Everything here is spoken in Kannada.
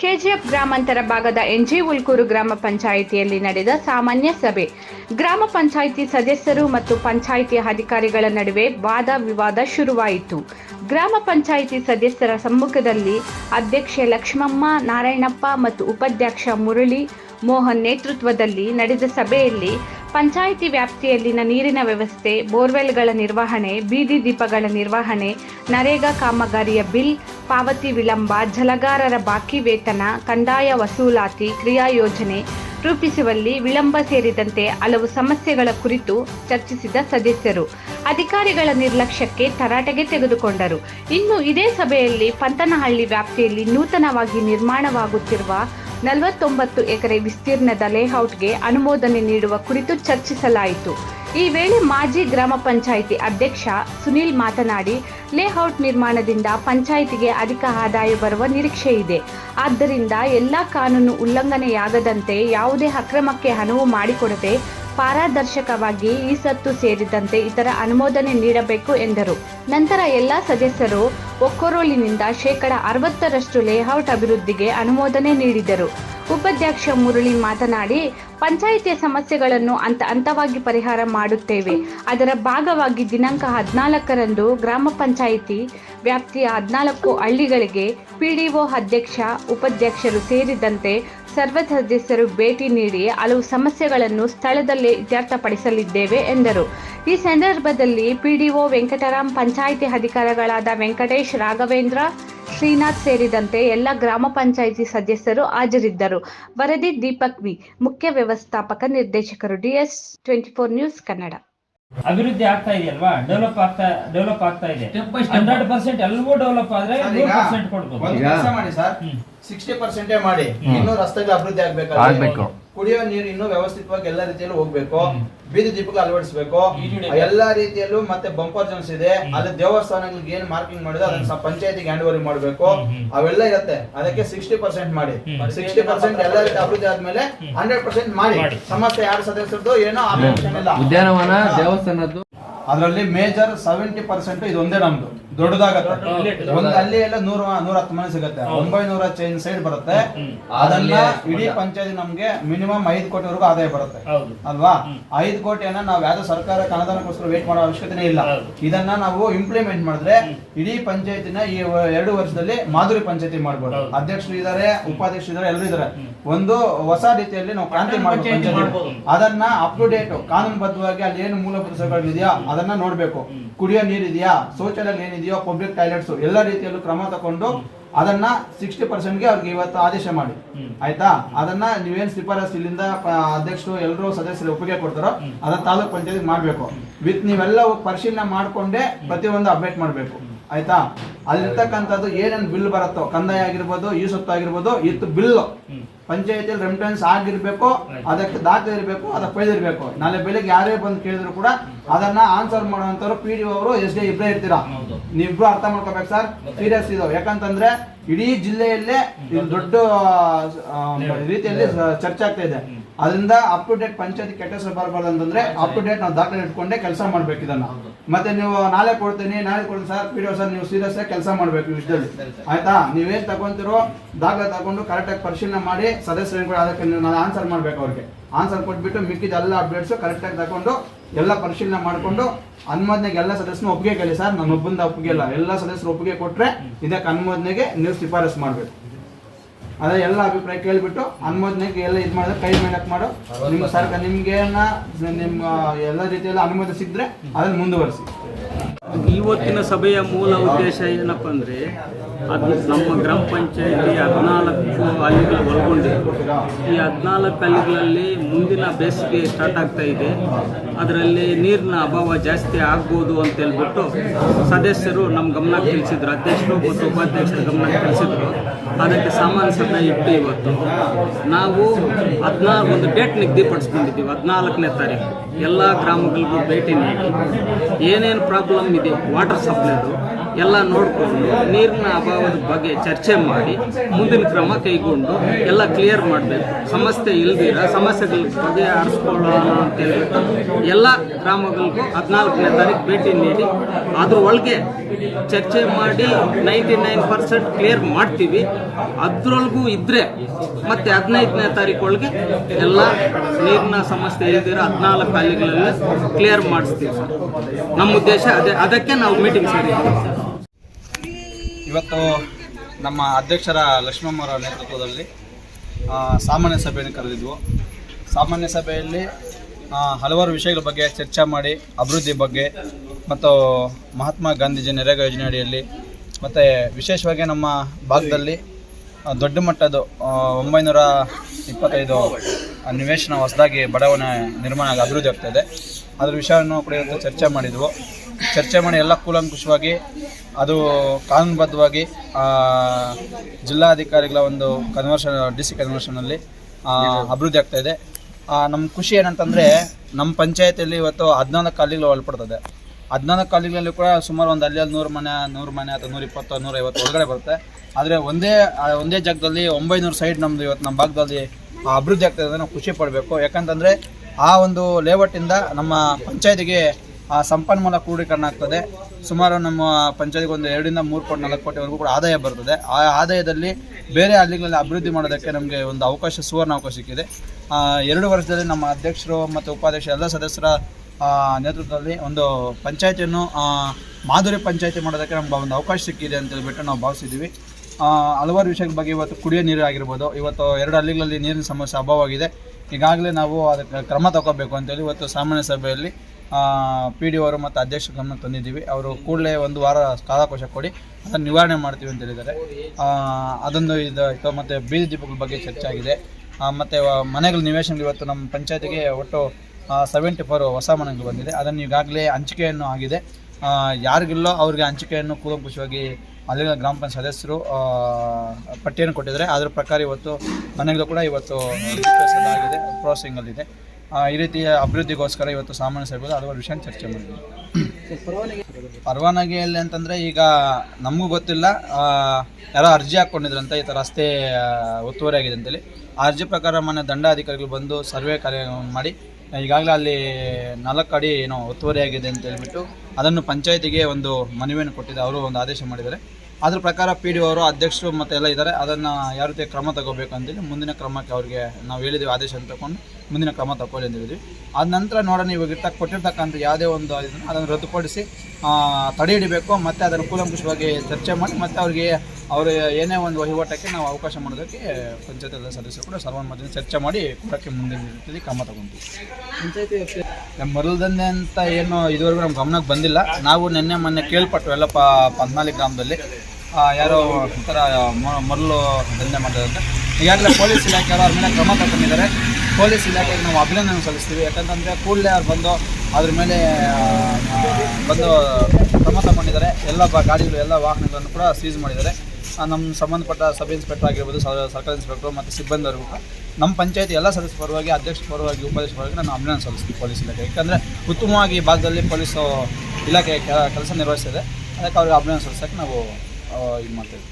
ಕೆಜಿಎಫ್ ಗ್ರಾಮಾಂತರ ಭಾಗದ ಎನ್ಜಿ ಉಲ್ಕೂರು ಗ್ರಾಮ ಪಂಚಾಯಿತಿಯಲ್ಲಿ ನಡೆದ ಸಾಮಾನ್ಯ ಸಭೆ. ಗ್ರಾಮ ಪಂಚಾಯಿತಿ ಸದಸ್ಯರು ಮತ್ತು ಪಂಚಾಯಿತಿ ಅಧಿಕಾರಿಗಳ ನಡುವೆ ವಾದ ವಿವಾದ ಶುರುವಾಯಿತು. ಗ್ರಾಮ ಪಂಚಾಯಿತಿ ಸದಸ್ಯರ ಸಮ್ಮುಖದಲ್ಲಿ ಅಧ್ಯಕ್ಷೆ ಲಕ್ಷ್ಮಮ್ಮ, ನಾರಾಯಣಪ್ಪ ಮತ್ತು ಉಪಾಧ್ಯಕ್ಷ ಮುರಳಿ ಮೋಹನ್ ನೇತೃತ್ವದಲ್ಲಿ ನಡೆದ ಸಭೆಯಲ್ಲಿ ಪಂಚಾಯಿತಿ ವ್ಯಾಪ್ತಿಯಲ್ಲಿನ ನೀರಿನ ವ್ಯವಸ್ಥೆ, ಬೋರ್ವೆಲ್ಗಳ ನಿರ್ವಹಣೆ, ಬೀದಿ ದೀಪಗಳ ನಿರ್ವಹಣೆ, ನರೇಗಾ ಕಾಮಗಾರಿಯ ಬಿಲ್, ಪಾವತಿ ವಿಳಂಬ, ಜಲಗಾರರ ಬಾಕಿ ವೇತನ, ಕಂದಾಯ ವಸೂಲಾತಿ, ಕ್ರಿಯಾ ಯೋಜನೆ ರೂಪಿಸುವಲ್ಲಿ ವಿಳಂಬ ಸೇರಿದಂತೆ ಹಲವು ಸಮಸ್ಯೆಗಳ ಕುರಿತು ಚರ್ಚಿಸಿದ ಸದಸ್ಯರು. ಅಧಿಕಾರಿಗಳ ನಿರ್ಲಕ್ಷ್ಯಕ್ಕೆ ತರಾಟೆಗೆ ತೆಗೆದುಕೊಂಡರು. ಇನ್ನು ಇದೇ ಸಭೆಯಲ್ಲಿ ಪಂತನಹಳ್ಳಿ ವ್ಯಾಪ್ತಿಯಲ್ಲಿ ನೂತನವಾಗಿ ನಿರ್ಮಾಣವಾಗುತ್ತಿರುವ ನಲವತ್ತೊಂಬತ್ತು ಎಕರೆ ವಿಸ್ತೀರ್ಣದ ಲೇಔಟ್ಗೆ ಅನುಮೋದನೆ ನೀಡುವ ಕುರಿತು ಚರ್ಚಿಸಲಾಯಿತು. ಈ ವೇಳೆ ಮಾಜಿ ಗ್ರಾಮ ಪಂಚಾಯಿತಿ ಅಧ್ಯಕ್ಷ ಸುನಿಲ್ ಮಾತನಾಡಿ, ಲೇಔಟ್ ನಿರ್ಮಾಣದಿಂದ ಪಂಚಾಯಿತಿಗೆ ಅಧಿಕ ಆದಾಯ ಬರುವ ನಿರೀಕ್ಷೆ ಇದೆ. ಆದ್ದರಿಂದ ಎಲ್ಲ ಕಾನೂನು ಉಲ್ಲಂಘನೆಯಾಗದಂತೆ ಯಾವುದೇ ಅಕ್ರಮಕ್ಕೆ ಅನುವು ಮಾಡಿಕೊಡದೆ ಪಾರದರ್ಶಕವಾಗಿ ಈ ಸತ್ತು ಸೇರಿದಂತೆ ಇತರ ಅನುಮೋದನೆ ನೀಡಬೇಕು ಎಂದರು. ನಂತರ ಎಲ್ಲ ಸದಸ್ಯರು ಒಕ್ಕೊರೋಲಿನಿಂದ ಶೇಕಡ ಅರವತ್ತರಷ್ಟು ಲೇಔಟ್ ಅಭಿವೃದ್ಧಿಗೆ ಅನುಮೋದನೆ ನೀಡಿದರು. ಉಪಾಧ್ಯಕ್ಷ ಮುರಳಿ ಮಾತನಾಡಿ, ಪಂಚಾಯಿತಿಯ ಸಮಸ್ಯೆಗಳನ್ನು ಹಂತ ಹಂತವಾಗಿ ಪರಿಹಾರ ಮಾಡುತ್ತೇವೆ. ಅದರ ಭಾಗವಾಗಿ ದಿನಾಂಕ ಹದಿನಾಲ್ಕರಂದು ಗ್ರಾಮ ಪಂಚಾಯಿತಿ ವ್ಯಾಪ್ತಿಯ ಹದಿನಾಲ್ಕು ಹಳ್ಳಿಗಳಿಗೆ ಪಿಡಿಒ ಅಧ್ಯಕ್ಷ, ಉಪಾಧ್ಯಕ್ಷರು ಸೇರಿದಂತೆ ಸರ್ವ ಸದಸ್ಯರು ಭೇಟಿ ನೀಡಿ ಹಲವು ಸಮಸ್ಯೆಗಳನ್ನು ಸ್ಥಳದಲ್ಲೇ ಇತ್ಯರ್ಥಪಡಿಸಲಿದ್ದೇವೆ ಎಂದರು. ಈ ಸಂದರ್ಭದಲ್ಲಿ ಪಿಡಿಒ ವೆಂಕಟರಾಮ್ ಪಂಚಾಯಿತಿ ಅಧಿಕಾರಿಗಳಾದ ವೆಂಕಟೇಶ್ ರಾಘವೇಂದ್ರ ಶ್ರೀನಾಥ್ ಸೇರಿದಂತೆ ಎಲ್ಲ ಗ್ರಾಮ ಪಂಚಾಯಿತಿ ಸದಸ್ಯರು ಹಾಜರಿದ್ದರು. ವರದಿ ದೀಪಕ್ ವಿ ಮುಖ್ಯ ವ್ಯವಸ್ಥಾಪಕ ನಿರ್ದೇಶಕರು DS twenty four news Kannada. ಅಭಿವೃದ್ಧಿ ಆಗ್ತಾ ಇದೆಯಲ್ವಾ? ಡೆವಲಪ್ ಆಗ್ತಾ ಡೆವಲಪ್ ಆಗ್ತಾ ಇದೆ. ಹಂಡ್ರೆಡ್ ಪರ್ಸೆಂಟ್ ಎಲ್ಲವೂ ಡೆವಲಪ್ ಆದ್ರೆ ಪರ್ಸೆಂಟ್ ಕೊಡ್ಬೋದು. ಕೆಲಸ ಮಾಡಿ ಸರ್. ಸಿಕ್ಸ್ಟಿ ಪರ್ಸೆಂಟೇ ಮಾಡಿ. ಇನ್ನೂ ರಸ್ತೆಗೆ ಅಭಿವೃದ್ಧಿ ಆಗ್ಬೇಕು. ಕುಡಿಯೋ ನೀರು ಇನ್ನೂ ವ್ಯವಸ್ಥಿತವಾಗಿ ಎಲ್ಲ ರೀತಿಯಲ್ಲೂ ಹೋಗ್ಬೇಕು. ಬೀದಿ ದೀಪಗಳು ಅಳವಡಿಸಬೇಕು. ಎಲ್ಲಾ ರೀತಿಯಲ್ಲೂ ಮತ್ತೆ ಬಂಪರ್ ಜೋನ್ಸ್ ಇದೆ ಅಲ್ಲಿ ದೇವಸ್ಥಾನಗಳಿಗೆ ಏನ್ ಮಾರ್ಕಿಂಗ್ ಮಾಡಿದ್ರೆ ಅದನ್ನ ಪಂಚಾಯತಿಗೆ ಹ್ಯಾಂಡ್ ಓವರ್ ಮಾಡಬೇಕು. ಅವೆಲ್ಲ ಇರುತ್ತೆ ಅದಕ್ಕೆ ಸಿಕ್ಸ್ಟಿ ಪರ್ಸೆಂಟ್ ಮಾಡಿ. ಸಿಕ್ಸ್ಟಿ ಪರ್ಸೆಂಟ್ ಎಲ್ಲ ರೀತಿ ಅಭಿವೃದ್ಧಿ ಆದ್ಮೇಲೆ. ಹಂಡ್ರೆಡ್ ಪರ್ಸೆಂಟ್ ಮಾಡಿ ಮಾಡಿ. ಸಮಸ್ಯೆ ಯಾರು ಸದಸ್ಯರದ್ದು ಏನೋ ಆಪರೇಷನ್ ಇಲ್ಲ ಉದ್ಯಾನವನ ದೇವಸ್ಥಾನದ್ದು ಅದರಲ್ಲಿ ಮೇಜರ್ ಸೆವೆಂಟಿ ಪರ್ಸೆಂಟ್ ಇದೊಂದೇ ನಮ್ದು ದೊಡ್ಡದಾಗತ್ತೆ. ದೊಡ್ಡ- ಒಂದ್ ಅಲ್ಲಿ ಎಲ್ಲ ನೂರ ನೂರ ಹತ್ತು ಮನೆ ಸಿಗುತ್ತೆ. ಒಂಬೈನೂರ ಚೈನ್ ಸೈಡ್ ಬರುತ್ತೆ. ಅದನ್ನ ಇಡೀ ಪಂಚಾಯತ್ ನಮ್ಗೆ ಮಿನಿಮಮ್ ಐದು ಕೋಟಿವರೆಗೂ ಆದಾಯ ಬರುತ್ತೆ. ಹೌದು. ಅಲ್ವಾ. ಐದು ಕೋಟಿಯನ್ನ ನಾವು ಯಾವ್ದು ಸರ್ಕಾರ ಅನುದಾನಕ್ಕೋಸ್ಕರ ವೇಟ್ ಮಾಡೋ ಅವಶ್ಯಕತೆ ಇಲ್ಲ. ಇದನ್ನ ನಾವು ಇಂಪ್ಲಿಮೆಂಟ್ ಮಾಡಿದ್ರೆ. ಇಡೀ ಪಂಚಾಯತಿನ ಈ ಎರಡು ವರ್ಷದಲ್ಲಿ ಮಾದರಿ ಪಂಚಾಯತಿ ಮಾಡ್ಬೋದು. ಅಧ್ಯಕ್ಷರು ಇದಾರೆ ಉಪಾಧ್ಯಕ್ಷರು ಇದಾರೆ ಎಲ್ಲರೂ ಇದಾರೆ. ಒಂದು ಹೊಸ ರೀತಿಯಲ್ಲಿ ನಾವು ಕ್ರಾಂತಿ ಮಾಡಬೇಕು. ಅದನ್ನ ಅಪ್ ಟು ಡೇಟ್ ಕಾನೂನುಬದ್ಧವಾಗಿ ಅಲ್ಲಿ ಏನು ಮೂಲಭೂತ ಸೌಕರ್ಯ ಇದೆಯಾ ಅದನ್ನ ನೋಡ್ಬೇಕು. ಕುಡಿಯೋ ನೀರಿದೆಯಾ? ಇದೆಯಾ ಶೌಚಾಲಯ ಏನಿದೆಯೋ ಪಬ್ಲಿಕ್ ಟಾಯ್ಲೆಟ್ಸ್ ಎಲ್ಲ ರೀತಿಯಲ್ಲೂ ಕ್ರಮ ತಕೊಂಡು ಅದನ್ನ ಸಿಕ್ಸ್ಟಿ ಪರ್ಸೆಂಟ್ಗೆ ಅವ್ರಿಗೆ ಇವತ್ತು ಆದೇಶ ಮಾಡಿ. ಆಯ್ತಾ? ಅದನ್ನ ನೀವೇನ್ ಶಿಫಾರಸ್ ಇಲ್ಲಿಂದ ಅಧ್ಯಕ್ಷರು ಎಲ್ಲರೂ ಸದಸ್ಯರು ಒಪ್ಪಿಗೆ ಕೊಡ್ತಾರೋ. ಅದನ್ನ ತಾಲೂಕ್ ಪಂಚಾಯತ್ ಮಾಡ್ಬೇಕು. ವಿತ್ ನೀವೆಲ್ಲ ಪರಿಶೀಲನೆ ಮಾಡ್ಕೊಂಡೇ ಪ್ರತಿಯೊಂದು ಅಪ್ಡೇಟ್ ಮಾಡ್ಬೇಕು. ಆಯ್ತಾ? ಅಲ್ಲಿರ್ತಕ್ಕಂಥದ್ದು ಏನೇನು ಬಿಲ್ ಬರುತ್ತೋ ಕಂದಾಯ ಆಗಿರ್ಬೋದು ಈ ಸೊತ್ತು ಆಗಿರ್ಬೋದು ಇತ್ತು ಬಿಲ್. ಪಂಚಾಯತಿಯಲ್ಲಿ ರೆಮಿಟೆನ್ಸ್ ಆಗಿರ್ಬೇಕು ಅದಕ್ಕೆ ದಾಖಲೆ ಇರಬೇಕು ಅದಕ್ಕೆ ಪಡೆದಿರಬೇಕು. ನಾಳೆ ಬೆಳಿಗ್ಗೆ ಯಾರೇ ಬಂದು ಕೇಳಿದ್ರು ಕೂಡ ಅದನ್ನ ಆನ್ಸರ್ ಮಾಡುವಂತವ್ರು ಪಿ ಡಿ ಅವರು ಎಸ್ ಡಿ ಇಬ್ಬರೇ ಇರ್ತೀರಾ. ನೀವಿಬ್ರು ಅರ್ಥ ಮಾಡ್ಕೋಬೇಕು ಸರ್ ಸೀರಿಯಸ್ ಇದು. ಯಾಕಂತಂದ್ರೆ ಇಡೀ ಜಿಲ್ಲೆಯಲ್ಲೇ ಇದು ದೊಡ್ಡ ರೀತಿಯಲ್ಲಿ ಚರ್ಚೆ ಆಗ್ತಾ ಇದೆ. ಅದರಿಂದ ಅಪ್ ಟು ಡೇಟ್ ಪಂಚಾಯತ್ ಕೆಟ್ಟ ಸರ್ ಬರಬಾರ್ದು ಅಂತಂದ್ರೆ ಅಪ್ ಟು ಡೇಟ್ ನಾವು ದಾಖಲೆ ಇಟ್ಕೊಂಡೇ ಕೆಲಸ ಮಾಡ್ಬೇಕು ಇದನ್ನ. ಮತ್ತೆ ನೀವು ನಾಳೆ ಕೊಡ್ತೀನಿ ನಾಳೆ ಕೊಡ್ತೀನಿ ಸರ್ ಪಿ ಡಿ ಸರ್ ನೀವು ಸೀರಿಯಸ್ ಆಗಿ ಕೆಲಸ ಮಾಡ್ಬೇಕು ವಿಷಯದಲ್ಲಿ. ಆಯ್ತಾ? ನೀವೇನ್ ತಗೊಂತಿರೋ ದಾಖಲೆ ತಗೊಂಡು ಕರೆಕ್ಟ್ ಆಗಿ ಪರಿಶೀಲನೆ ಮಾಡಿ ಸದಸ್ಯರು ಕೂಡ ಅದಕ್ಕೆ ನೀವು ನಾನು ಆನ್ಸರ್ ಮಾಡ್ಬೇಕು ಅವ್ರಿಗೆ. ಆನ್ಸರ್ ಕೊಟ್ಬಿಟ್ಟು ಮಿಕ್ಕಿದ ಎಲ್ಲ ಅಪ್ಡೇಟ್ಸ್ ಕರೆಕ್ಟ್ ಆಗಿ ತಗೊಂಡು ಎಲ್ಲ ಪರಿಶೀಲನೆ ಮಾಡಿಕೊಂಡು ಅನುಮೋದನೆಗೆ ಎಲ್ಲ ಸದಸ್ಯನ ಒಪ್ಪಿಗೆ ಕೇಳಿ ಸರ್ ನಮ್ಮ ಒಬ್ಬಂದ ಒಪ್ಪಿಗೆ ಇಲ್ಲ. ಎಲ್ಲ ಸದಸ್ಯರು ಒಪ್ಪಿಗೆ ಕೊಟ್ಟರೆ ಇದಕ್ಕೆ ಅನುಮೋದನೆಗೆ ನೀವು ಶಿಫಾರಸ್ ಮಾಡ್ಬೇಕು. ಅದೇ ಎಲ್ಲ ಅಭಿಪ್ರಾಯ ಕೇಳ್ಬಿಟ್ಟು ಅನುಮೋದನೆಗೆ ಎಲ್ಲ ಇದು ಮಾಡಿದ್ರೆ ಕೈ ಮೇಲಕ್ಕೆ ಮಾಡು ನಿಮ್ಮ ಸರ್ಕಾರ ನಿಮ್ಗೆ ನಿಮ್ಮ ಎಲ್ಲ ರೀತಿಯಲ್ಲಿ ಅನುಮತಿ ಸಿಕ್ಕಿದ್ರೆ ಅದನ್ನ ಮುಂದುವರಿಸಿ. ಇವತ್ತಿನ ಸಭೆಯ ಮೂಲ ಉದ್ದೇಶ ಏನಪ್ಪ ಅಂದರೆ ಅದು ನಮ್ಮ ಗ್ರಾಮ ಪಂಚಾಯತಿ ಹದಿನಾಲ್ಕು ಹಳ್ಳಿಗಳು ಒಳಗೊಂಡಿದೆ. ಈ ಹದಿನಾಲ್ಕು ಹಳ್ಳಿಗಳಲ್ಲಿ ಮುಂದಿನ ಬೇಸಿಗೆ ಸ್ಟಾರ್ಟ್ ಆಗ್ತಾ ಇದೆ. ಅದರಲ್ಲಿ ನೀರಿನ ಅಭಾವ ಜಾಸ್ತಿ ಆಗ್ಬೋದು ಅಂತ ಹೇಳ್ಬಿಟ್ಟು ಸದಸ್ಯರು ನಮ್ಮ ಗಮನಕ್ಕೆ ತಿಳಿಸಿದ್ರು, ಅಧ್ಯಕ್ಷರು ಮತ್ತು ಉಪಾಧ್ಯಕ್ಷರ ಗಮನಕ್ಕೆ ತಿಳಿಸಿದ್ರು. ಅದಕ್ಕೆ ಸಾಮಾನ್ಯ ಸಭೆ ಇಟ್ಟು ಇವತ್ತು. ನಾವು ಹದಿನಾಲ್ಕು ಒಂದು ಡೇಟ್ ನಿಗದಿಪಡಿಸ್ಕೊಂಡಿದ್ದೀವಿ ಹದಿನಾಲ್ಕನೇ ತಾರೀಕು. ಎಲ್ಲ ಗ್ರಾಮಗಳಿಗೂ ಭೇಟಿ ನೀಡಿ. ಏನೇನು ಪ್ರಾಬ್ಲಮ್ ಇದೆ ವಾಟರ್ ಸಪ್ಲೈದು ಎಲ್ಲ ನೋಡಿಕೊಂಡು ನೀರಿನ ಅಭಾವದ ಬಗ್ಗೆ ಚರ್ಚೆ ಮಾಡಿ ಮುಂದಿನ ಕ್ರಮ ಕೈಗೊಂಡು ಎಲ್ಲ ಕ್ಲಿಯರ್ ಮಾಡಬೇಕು. ಸಮಸ್ಯೆ ಇಲ್ದಿರ ಸಮಸ್ಯೆಗಳ ಬಗ್ಗೆ ಆರಿಸ್ಕೊಳ್ಳೋಣ ಅಂತ ಹೇಳ್ಬಿಟ್ಟು ಎಲ್ಲ ಗ್ರಾಮಗಳಿಗೂ ಹದಿನಾಲ್ಕನೇ ತಾರೀಕು ಭೇಟಿ ನೀಡಿ, ಅದ್ರ ಒಳಗೆ ಚರ್ಚೆ ಮಾಡಿ ನೈಂಟಿ ನೈನ್ ಪರ್ಸೆಂಟ್ ಕ್ಲಿಯರ್ ಮಾಡ್ತೀವಿ. ಅದ್ರೊಳಗೂ ಇದ್ರೆ ಮತ್ತೆ ಹದಿನೈದನೇ ತಾರೀಕು ಒಳಗೆ ಎಲ್ಲ ನೀರಿನ ಸಮಸ್ಯೆ ಇಲ್ದಿರೋ ಹದಿನಾಲ್ಕು ಹಳ್ಳಿಗಳಲ್ಲಿ ಕ್ಲಿಯರ್ ಮಾಡಿಸ್ತೀವಿ ಸರ್. ನಮ್ಮ ಉದ್ದೇಶ ಅದೇ ಅದಕ್ಕೆ ನಾವು ಮೀಟಿಂಗ್ ಸೇರಿ. ಇವತ್ತು ನಮ್ಮ ಅಧ್ಯಕ್ಷರ ಲಕ್ಷ್ಮಮ್ಮರ ನೇತೃತ್ವದಲ್ಲಿ ಸಾಮಾನ್ಯ ಸಭೆಯನ್ನು ಕರೆದಿದ್ವು. ಸಾಮಾನ್ಯ ಸಭೆಯಲ್ಲಿ ಹಲವಾರು ವಿಷಯಗಳ ಬಗ್ಗೆ ಚರ್ಚೆ ಮಾಡಿ, ಅಭಿವೃದ್ಧಿ ಬಗ್ಗೆ, ಮತ್ತು ಮಹಾತ್ಮ ಗಾಂಧೀಜಿ ನರೇಗಾ ಯೋಜನೆ ಅಡಿಯಲ್ಲಿ ಮತ್ತು ವಿಶೇಷವಾಗಿ ನಮ್ಮ ಭಾಗದಲ್ಲಿ ದೊಡ್ಡ ಮಟ್ಟದ ಒಂಬೈನೂರ ಇಪ್ಪತ್ತೈದು ನಿವೇಶನ ಹೊಸದಾಗಿ ಬಡಾವಣೆ ನಿರ್ಮಾಣ ಅಭಿವೃದ್ಧಿ ಆಗ್ತಾಯಿದೆ ಅದರ ವಿಷಯವನ್ನು ಕೂಡ ಚರ್ಚೆ ಮಾಡಿದ್ವು. ಚರ್ಚೆ ಮಾಡಿ ಎಲ್ಲ ಕೂಲಂಕುಷವಾಗಿ, ಅದು ಕಾನೂನುಬದ್ಧವಾಗಿ ಜಿಲ್ಲಾಧಿಕಾರಿಗಳ ಒಂದು ಕನ್ವರ್ಷನ್ ಡಿ ಸಿ ಕನ್ವರ್ಷನಲ್ಲಿ ಅಭಿವೃದ್ಧಿ ಆಗ್ತಾ ಇದೆ. ನಮ್ಮ ಖುಷಿ ಏನಂತಂದರೆ ನಮ್ಮ ಪಂಚಾಯತಿಯಲ್ಲಿ ಇವತ್ತು ಹದಿನಾಲ್ಕು ಕಾಲಿಗಳು ಒಳಪಡ್ತದೆ. ಹದಿನಾಲ್ಕು ಕಾಲಿಗಳಲ್ಲಿ ಕೂಡ ಸುಮಾರು ಒಂದು ಅಲ್ಲಿ ನೂರು ಮನೆ ನೂರು ಮನೆ ಅಥವಾ ನೂರ ಇಪ್ಪತ್ತು ನೂರೈವತ್ತು ಒಳಗಡೆ ಬರುತ್ತೆ. ಆದರೆ ಒಂದೇ ಒಂದೇ ಜಾಗದಲ್ಲಿ ಒಂಬೈನೂರು ಸೈಡ್ ನಮ್ಮದು ಇವತ್ತು ನಮ್ಮ ಭಾಗದಲ್ಲಿ ಅಭಿವೃದ್ಧಿ ಆಗ್ತದೆ ನಾವು ಖುಷಿ ಪಡಬೇಕು. ಯಾಕಂತಂದರೆ, ಆ ಒಂದು ಲೇಔಟಿಂದ ನಮ್ಮ ಪಂಚಾಯತಿಗೆ ಆ ಸಂಪನ್ಮೂಲ ಕ್ರೋಢೀಕರಣ ಆಗ್ತದೆ. ಸುಮಾರು ನಮ್ಮ ಪಂಚಾಯತ್ಗೆ ಒಂದು ಎರಡರಿಂದ ಮೂರು ಕೋಟಿ, ನಾಲ್ಕು ಕೋಟಿವರೆಗೂ ಕೂಡ ಆದಾಯ ಬರ್ತದೆ. ಆ ಆದಾಯದಲ್ಲಿ ಬೇರೆ ಹಳ್ಳಿಗಳಲ್ಲಿ ಅಭಿವೃದ್ಧಿ ಮಾಡೋದಕ್ಕೆ ನಮಗೆ ಒಂದು ಅವಕಾಶ, ಸುವರ್ಣ ಅವಕಾಶ ಸಿಕ್ಕಿದೆ. ಎರಡು ವರ್ಷದಲ್ಲಿ ನಮ್ಮ ಅಧ್ಯಕ್ಷರು ಮತ್ತು ಉಪಾಧ್ಯಕ್ಷ ಎಲ್ಲ ಸದಸ್ಯರ ನೇತೃತ್ವದಲ್ಲಿ ಒಂದು ಪಂಚಾಯತಿಯನ್ನು ಮಾಧುರಿ ಪಂಚಾಯತಿ ಮಾಡೋದಕ್ಕೆ ನಮ್ಗೆ ಒಂದು ಅವಕಾಶ ಸಿಕ್ಕಿದೆ ಅಂತ ಹೇಳಿಬಿಟ್ಟು ನಾವು ಭಾವಿಸಿದ್ದೀವಿ. ಹಲವಾರು ವಿಷಯದ ಬಗ್ಗೆ ಇವತ್ತು ಕುಡಿಯೋ ನೀರು ಆಗಿರ್ಬೋದು, ಇವತ್ತು ಎರಡು ಹಳ್ಳಿಗಳಲ್ಲಿ ನೀರಿನ ಸಮಸ್ಯೆ ಅಭಾವವಾಗಿದೆ ಈಗಾಗಲೇ ನಾವು ಅದಕ್ಕೆ ಕ್ರಮ ತಗೋಬೇಕು ಅಂತೇಳಿ ಇವತ್ತು ಸಾಮಾನ್ಯ ಸಭೆಯಲ್ಲಿ ಪಿ ಡಿ ಅವರು ಮತ್ತು ಅಧ್ಯಕ್ಷ ಗಮನ ತಂದಿದ್ದೀವಿ. ಅವರು ಕೂಡಲೇ ಒಂದು ವಾರ ಕಾಲಾವಕಾಶ ಕೊಡಿ ಅದನ್ನು ನಿವಾರಣೆ ಮಾಡ್ತೀವಿ ಅಂತ ಹೇಳಿದ್ದಾರೆ. ಅದೊಂದು ಇದು ಮತ್ತು ಬೀದಿ ದೀಪಗಳ ಬಗ್ಗೆ ಚರ್ಚೆ ಆಗಿದೆ. ಆ, ಮತ್ತು ಮನೆಗಳ ನಿವೇಶನಗಳು ಇವತ್ತು ನಮ್ಮ ಪಂಚಾಯತಿಗೆ ಒಟ್ಟು ಸೆವೆಂಟಿ ಫೋರ್ ಹೊಸ ಮನೆಗಳು ಬಂದಿದೆ. ಅದನ್ನು ಈಗಾಗಲೇ ಹಂಚಿಕೆಯನ್ನು ಆಗಿದೆ. ಯಾರಿಗಿಲ್ಲೋ ಅವ್ರಿಗೆ ಹಂಚಿಕೆಯನ್ನು ಕೂಲಂಕುಷವಾಗಿ ಅಲ್ಲಿನ ಗ್ರಾಮ ಪಂಚಾಯತ್ ಸದಸ್ಯರು ಪಟ್ಟಿಯನ್ನು ಕೊಟ್ಟಿದ್ದಾರೆ. ಅದರ ಪ್ರಕಾರ ಇವತ್ತು ಮನೆಗಳು ಕೂಡ ಇವತ್ತು ಆಗಿದೆ ಪ್ರೋಸೆಸಿಂಗಲ್ಲಿದೆ ಈ ರೀತಿಯ ಅಭಿವೃದ್ಧಿಗೋಸ್ಕರ ಇವತ್ತು ಸಾಮಾನ್ಯ ಸಭೆಯಲ್ಲಿ ಹಲವಾರು ವಿಷಯ ಚರ್ಚೆ ಮಾಡಿದ್ವಿ. ಪರವಾನಗಿಯಲ್ಲಿ ಅಂತಂದರೆ ಈಗ ನಮಗೂ ಗೊತ್ತಿಲ್ಲ ಯಾರೋ ಅರ್ಜಿ ಹಾಕ್ಕೊಂಡಿದ್ರಂತ, ಈ ಥರ ರಸ್ತೆ ಒತ್ತುವರಿ ಆಗಿದೆ ಅಂತೇಳಿ. ಆ ಅರ್ಜಿ ಪ್ರಕಾರ ಮೊನ್ನೆ ದಂಡಾಧಿಕಾರಿಗಳು ಬಂದು ಸರ್ವೆ ಕಾರ್ಯ ಮಾಡಿ, ಈಗಾಗಲೇ ಅಲ್ಲಿ ನಾಲ್ಕು ಅಡಿ ಏನೋ ಒತ್ತುವರಿ ಆಗಿದೆ ಅಂತ ಹೇಳ್ಬಿಟ್ಟು ಅದನ್ನು ಪಂಚಾಯತಿಗೆ ಒಂದು ಮನವಿಯನ್ನು ಕೊಟ್ಟಿದ್ದೆ ಅವರು ಒಂದು ಆದೇಶ ಮಾಡಿದ್ದಾರೆ. ಅದ್ರ ಪ್ರಕಾರ ಪಿ ಡಿ ಅವರು ಅಧ್ಯಕ್ಷರು ಮತ್ತು ಎಲ್ಲ ಇದ್ದಾರೆ. ಅದನ್ನು ಯಾವ ರೀತಿ ಕ್ರಮ ತಗೋಬೇಕು ಅಂತೇಳಿ ಮುಂದಿನ ಕ್ರಮಕ್ಕೆ ಅವ್ರಿಗೆ ನಾವು ಹೇಳಿದ್ದೀವಿ ಆದೇಶ ತಗೊಂಡು ಮುಂದಿನ ಕ್ರಮ ತಗೊಳ್ಳಿ ಅಂತ ಹೇಳಿದ್ವಿ. ಆ ನಂತರ ನೋಡೋಣ ಇವಾಗ ಇರ್ತ ಕೊಟ್ಟಿರ್ತಕ್ಕಂಥ ಯಾವುದೇ ಒಂದು ಇದನ್ನು ಅದನ್ನು ರದ್ದುಪಡಿಸಿ ತಡೆ ಹಿಡಿಬೇಕು ಮತ್ತು ಅದನ್ನು ಕೂಲಂಕುಷವಾಗಿ ಚರ್ಚೆ ಮಾಡಿ ಮತ್ತು ಅವ್ರಿಗೆ ಅವರು ಏನೇ ಒಂದು ವಹಿವಾಟಕ್ಕೆ ನಾವು ಅವಕಾಶ ಮಾಡೋದಕ್ಕೆ ಪಂಚಾಯತ್ ಸದಸ್ಯರು ಕೂಡ ಸರ್ವಾನುಮತದಿಂದ ಚರ್ಚೆ ಮಾಡಿ ಕೊಡೋಕ್ಕೆ ಮುಂದಿನ ರೀತಿಯಲ್ಲಿ ಕ್ರಮ ತಗೊಂತೀವಿ. ನಮ್ಮ ಅಂತ ಏನು ಇದುವರೆಗೂ ನಮ್ಮ ಗಮನಕ್ಕೆ ಬಂದಿಲ್ಲ. ನಾವು ನಿನ್ನೆ ಮೊನ್ನೆ ಕೇಳ್ಪಟ್ಟು ಎಲ್ಲ ಪದ್ನಾಲ್ಕು ಗ್ರಾಮದಲ್ಲಿ. ಯಾರೋ ಒಂಥರ ಮರಳು ದಂಧೆ ಮಾಡಿದಂತೆ ಈಗಾಗಲೇ ಪೊಲೀಸ್ ಇಲಾಖೆ ಅವ್ರ ಮೇಲೆ ಕ್ರಮ ತಗೊಂಡಿದ್ದಾರೆ. ಪೊಲೀಸ್ ಇಲಾಖೆಗೆ ನಾವು ಅಭಿನಂದನೆ ಸಲ್ಲಿಸ್ತೀವಿ. ಯಾಕಂತಂದರೆ ಕೂಡಲೇ ಅವ್ರು ಬಂದು ಅದ್ರ ಮೇಲೆ ಬಂದು ಕ್ರಮ ತಗೊಂಡಿದ್ದಾರೆ. ಎಲ್ಲ ಗಾಡಿಗಳು, ಎಲ್ಲ ವಾಹನಗಳನ್ನು ಕೂಡ ಸೀಸ್ ಮಾಡಿದ್ದಾರೆ. ನಮ್ಮ ಸಂಬಂಧಪಟ್ಟ ಸಬ್ ಇನ್ಸ್ಪೆಕ್ಟರ್ ಆಗಿರ್ಬೋದು ಸರ್ಕಲ್ ಇನ್ಸ್ಪೆಕ್ಟರ್ ಮತ್ತು ಸಿಬ್ಬಂದಿವರೆಗೂ ಕೂಡ ನಮ್ಮ ಪಂಚಾಯತಿ ಎಲ್ಲ ಸದಸ್ಯರ ಪರವಾಗಿ, ಅಧ್ಯಕ್ಷ ಪರವಾಗಿ, ಉಪಾಧ್ಯಕ್ಷ ಪರವಾಗಿ ನಾನು ಅಭಿನಂದನೆ ಸಲ್ಲಿಸ್ತೀನಿ ಪೊಲೀಸ್ ಇಲಾಖೆ ಯಾಕಂದರೆ ಉತ್ತಮವಾಗಿ ಭಾಗದಲ್ಲಿ ಪೊಲೀಸು ಇಲಾಖೆ ಕೆಲಸ ನಿರ್ವಹಿಸಿದೆ ಅದಕ್ಕೆ ಅವ್ರಿಗೆ ಅಭಿನಂದನೆ ಸಲ್ಲಿಸೋಕ್ಕೆ ನಾವು ಇದು ಮಾಡ್ತೀವಿ